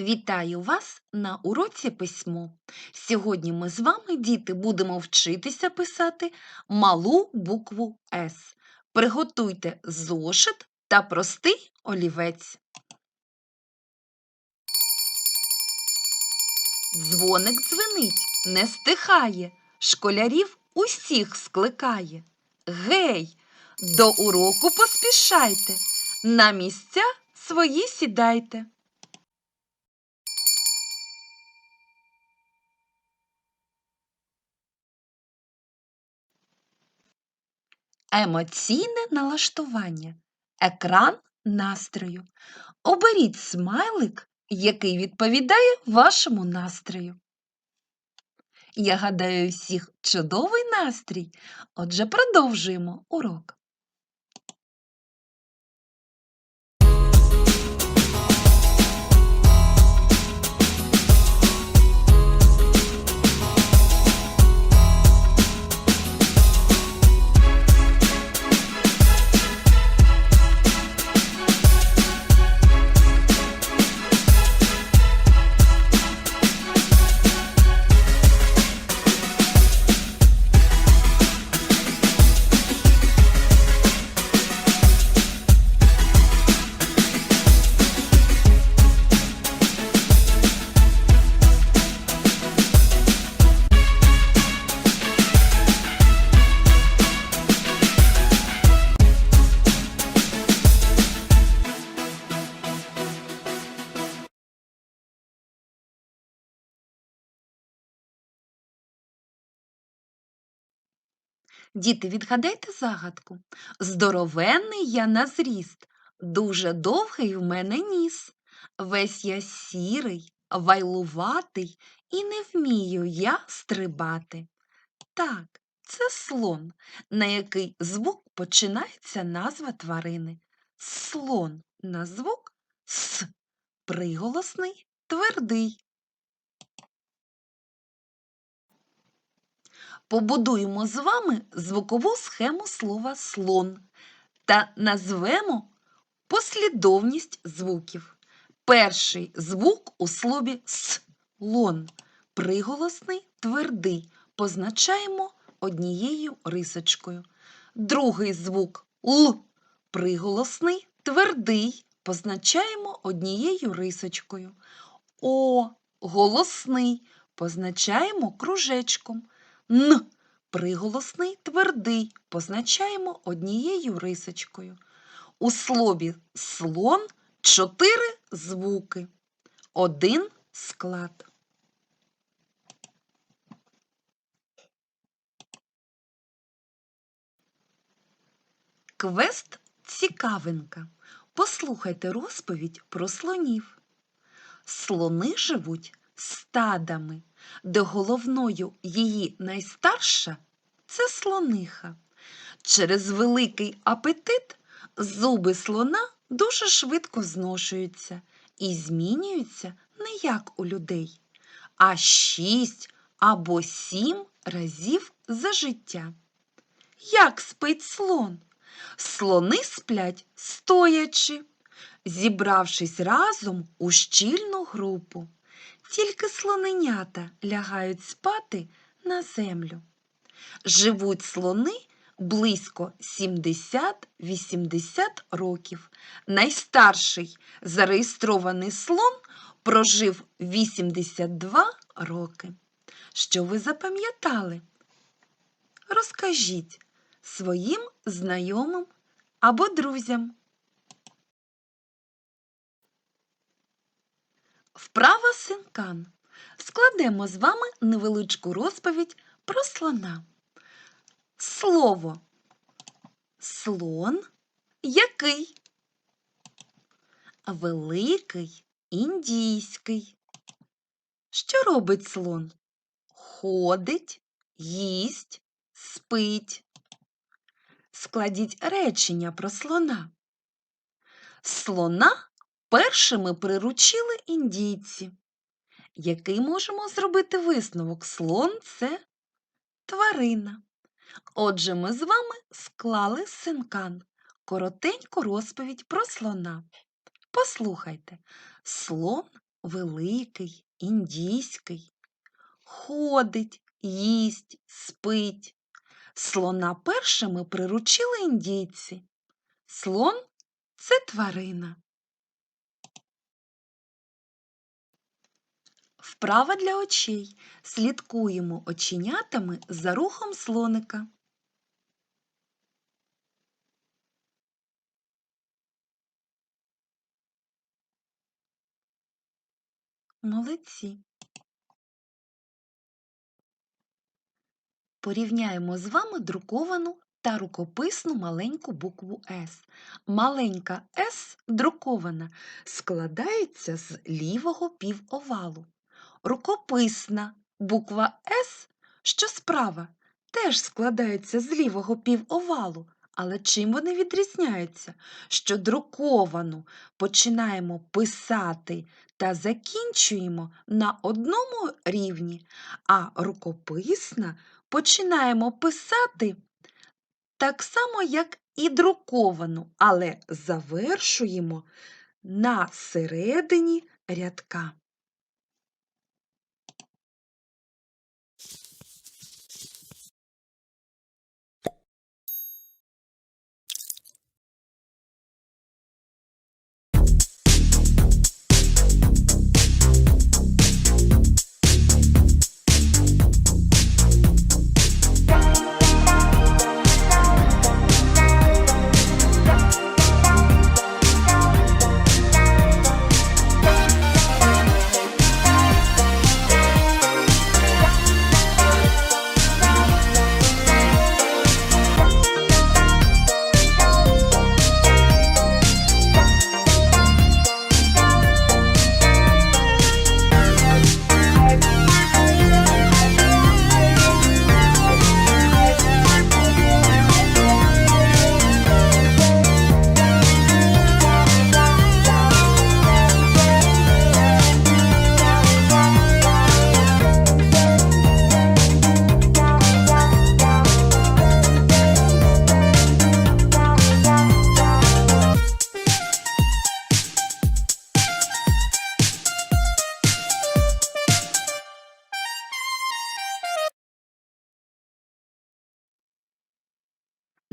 Вітаю вас на уроці письмо. Сьогодні ми з вами, діти, будемо вчитися писати малу букву С. Приготуйте зошит та простий олівець. Дзвоник дзвенить, не стихає, школярів усіх скликає. Гей, до уроку поспішайте, на місця свої сідайте. Емоційне налаштування. Екран настрою. Оберіть смайлик, який відповідає вашому настрою. Я гадаю, всіх чудовий настрій. Отже, продовжуємо урок. Діти, відгадайте загадку. Здоровенний я на зріст, дуже довгий в мене ніс. Весь я сірий, вайлуватий, і не вмію я стрибати. Так, це слон, на який звук починається назва тварини. Слон на звук С, приголосний, твердий. Побудуємо з вами звукову схему слова слон та назвемо послідовність звуків. Перший звук у слові слон, приголосний твердий, позначаємо однією рисочкою. Другий звук Л, приголосний твердий, позначаємо однією рисочкою. О, голосний позначаємо кружечком. Н приголосний твердий позначаємо однією рисочкою. У слові слон чотири звуки, один склад. Квест цікавинка. Послухайте розповідь про слонів. Слони живуть стадами, де головною її найстарша це слониха. Через великий апетит зуби слона дуже швидко зношуються і змінюються не як у людей, а шість або сім разів за життя. Як спить слон? Слони сплять стоячи, зібравшись разом у щільну групу. Тільки слоненята лягають спати на землю. Живуть слони близько 70-80 років. Найстарший зареєстрований слон прожив 82 роки. Що ви запам'ятали? Розкажіть своїм знайомим або друзям. Вправа синкан. Складемо з вами невеличку розповідь про слона. Слово слон який? Великий індійський. Що робить слон? Ходить, їсть, спить. Складіть речення про слона. Слона першими приручили індійці. Який можемо зробити висновок? Слон це тварина. Отже, ми з вами склали синкан, коротеньку розповідь про слона. Послухайте, слон великий, індійський. Ходить, їсть, спить. Слона першими приручили індійці. Слон це тварина. Вправа для очей. Слідкуємо оченятами за рухом слоника. Молодці. Порівняємо з вами друковану та рукописну маленьку букву С. Маленька С друкована складається з лівого півовалу. Рукописна буква С, що справа, теж складається з лівого півовалу. Але чим вони відрізняються? Що друковану починаємо писати та закінчуємо на одному рівні, а рукописна починаємо писати так само, як і друковану, але завершуємо на середині рядка.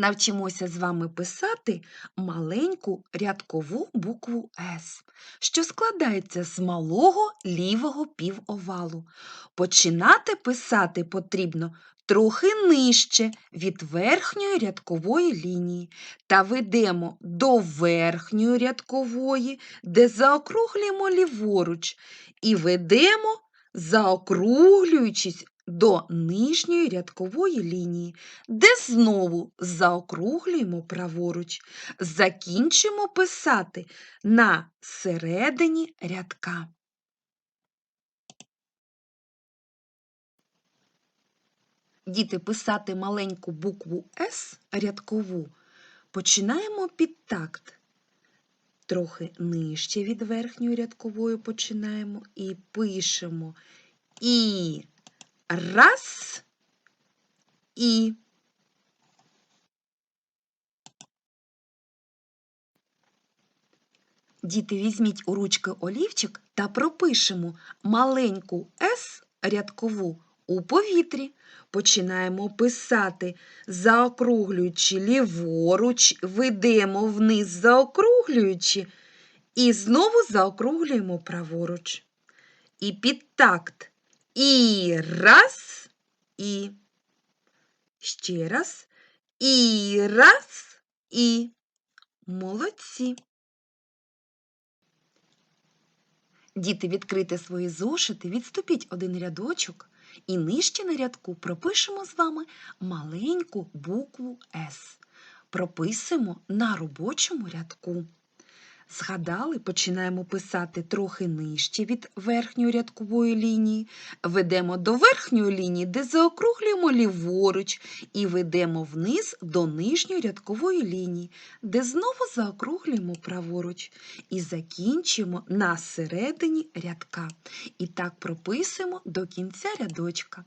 Навчимося з вами писати маленьку рядкову букву С, що складається з малого лівого півовалу. Починати писати потрібно трохи нижче від верхньої рядкової лінії та ведемо до верхньої рядкової, де заокруглюємо ліворуч, і ведемо, заокруглюючись до нижньої рядкової лінії, де знову заокруглюємо праворуч. Закінчимо писати на середині рядка. Діти писати маленьку букву С рядкову починаємо під такт. Трохи нижче від верхньої рядкової починаємо і пишемо І раз і. Діти, візьміть у ручки олівчик та пропишемо маленьку С рядкову у повітрі. Починаємо писати, заокруглюючи ліворуч, ведемо вниз, заокруглюючи, і знову заокруглюємо праворуч. І під такт. І раз, і. Ще раз. І раз, і. Молодці. Діти, відкрийте свої зошити, відступіть один рядочок і нижче на рядку пропишемо з вами маленьку букву С. Прописуємо на робочому рядку. Згадали, починаємо писати трохи нижче від верхньої рядкової лінії, ведемо до верхньої лінії, де заокруглюємо ліворуч, і ведемо вниз до нижньої рядкової лінії, де знову заокруглюємо праворуч. І закінчуємо на середині рядка. І так прописуємо до кінця рядочка.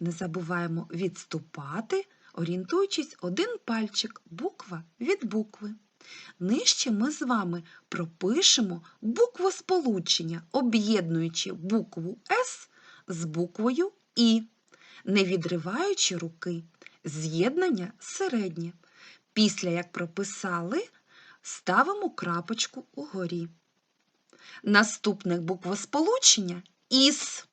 Не забуваємо відступати, орієнтуючись один пальчик, буква від букви. Нижче ми з вами пропишемо буквосполучення, об'єднуючи букву С з буквою І, не відриваючи руки. З'єднання середнє. Після як прописали, ставимо крапочку угорі. Наступне буквосполучення ІС.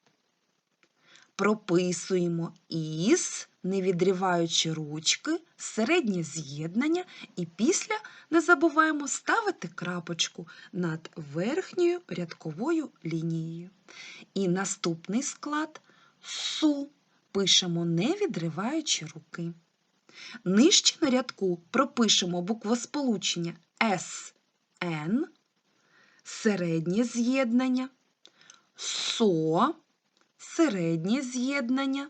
Прописуємо ІС, не відриваючи ручки, середнє з'єднання і після не забуваємо ставити крапочку над верхньою рядковою лінією. І наступний склад СУ пишемо, не відриваючи руки. Нижче на рядку пропишемо буквосполучення СН, середнє з'єднання, СО, середнє з'єднання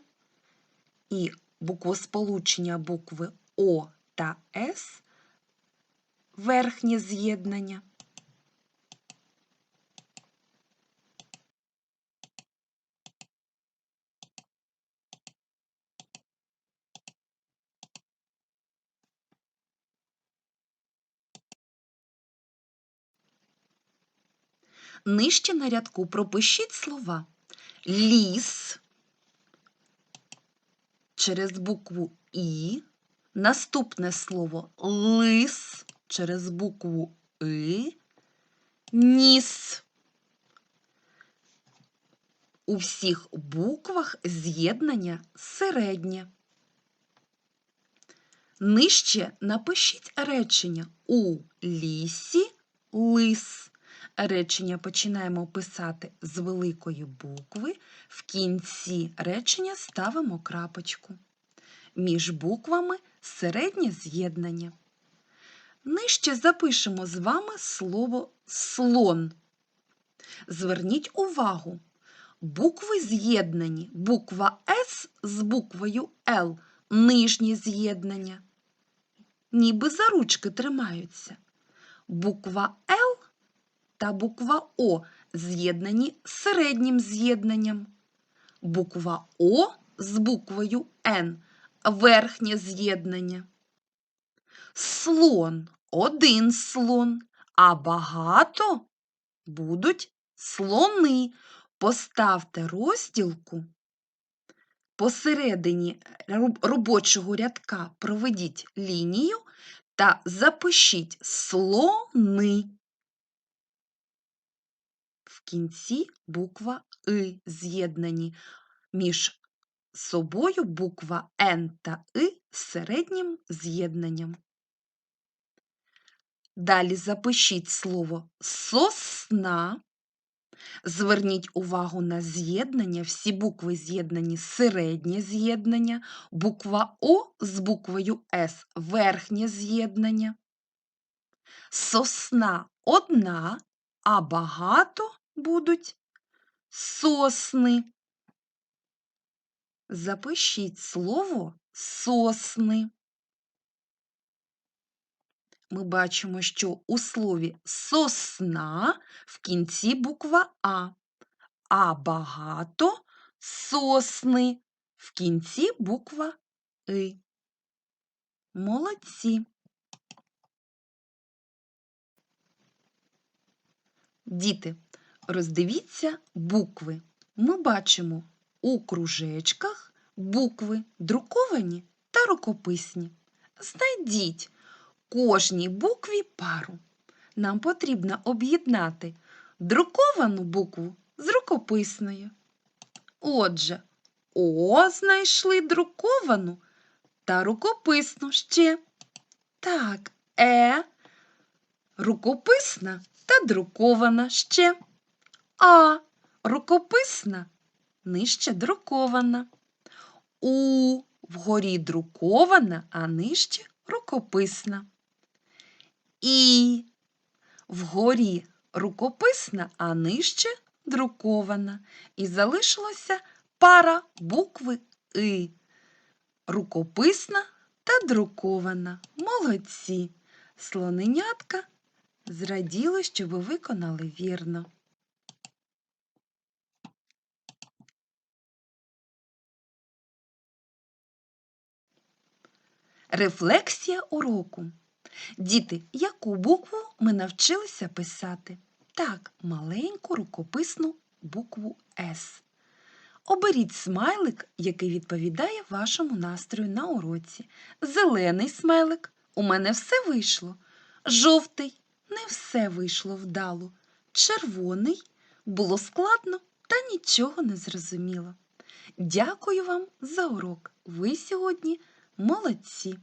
і буквосполучення букви О та С, верхнє з'єднання. Нижче на рядку пропишіть слова ліс через букву І, наступне слово лис через букву И, ніс. У всіх буквах з'єднання середнє. Нижче напишіть речення у лісі лис. Речення починаємо писати з великої букви. В кінці речення ставимо крапочку. Між буквами середнє з'єднання. Нижче запишемо з вами слово слон. Зверніть увагу, букви з'єднані, буква С з буквою Л нижнє з'єднання. Ніби за ручки тримаються. Буква Л та буква О з'єднані середнім з'єднанням. Буква О з буквою Н верхнє з'єднання. Слон один слон, а багато будуть слони. Поставте розділку посередині робочого рядка проведіть лінію та запишіть слони. Кінці буква И з'єднані між собою буква Н та И з середнім з'єднанням. Далі запишіть слово сосна. Зверніть увагу на з'єднання, всі букви з'єднані середнє з'єднання, буква О з буквою С верхнє з'єднання. Сосна одна, а багато будуть сосни. Запишіть слово сосни. Ми бачимо, що у слові сосна в кінці буква А, а багато сосни в кінці буква И. Молодці. Діти, роздивіться букви. Ми бачимо у кружечках букви друковані та рукописні. Знайдіть кожній букві пару. Нам потрібно об'єднати друковану букву з рукописною. Отже, О знайшли друковану та рукописну ще. Так, Е, рукописна та друкована ще. А рукописна нижче друкована. У вгорі друкована, а нижче рукописна. І вгорі рукописна, а нижче друкована. І залишилася пара букви И. Рукописна та друкована. Молодці. Слоненятка зраділи, що ви виконали вірно. Рефлексія уроку. Діти, яку букву ми навчилися писати? Так, маленьку рукописну букву С. Оберіть смайлик, який відповідає вашому настрою на уроці. Зелений смайлик. У мене все вийшло. Жовтий не все вийшло вдало. Червоний було складно та нічого не зрозуміло. Дякую вам за урок. Ви сьогодні молодці.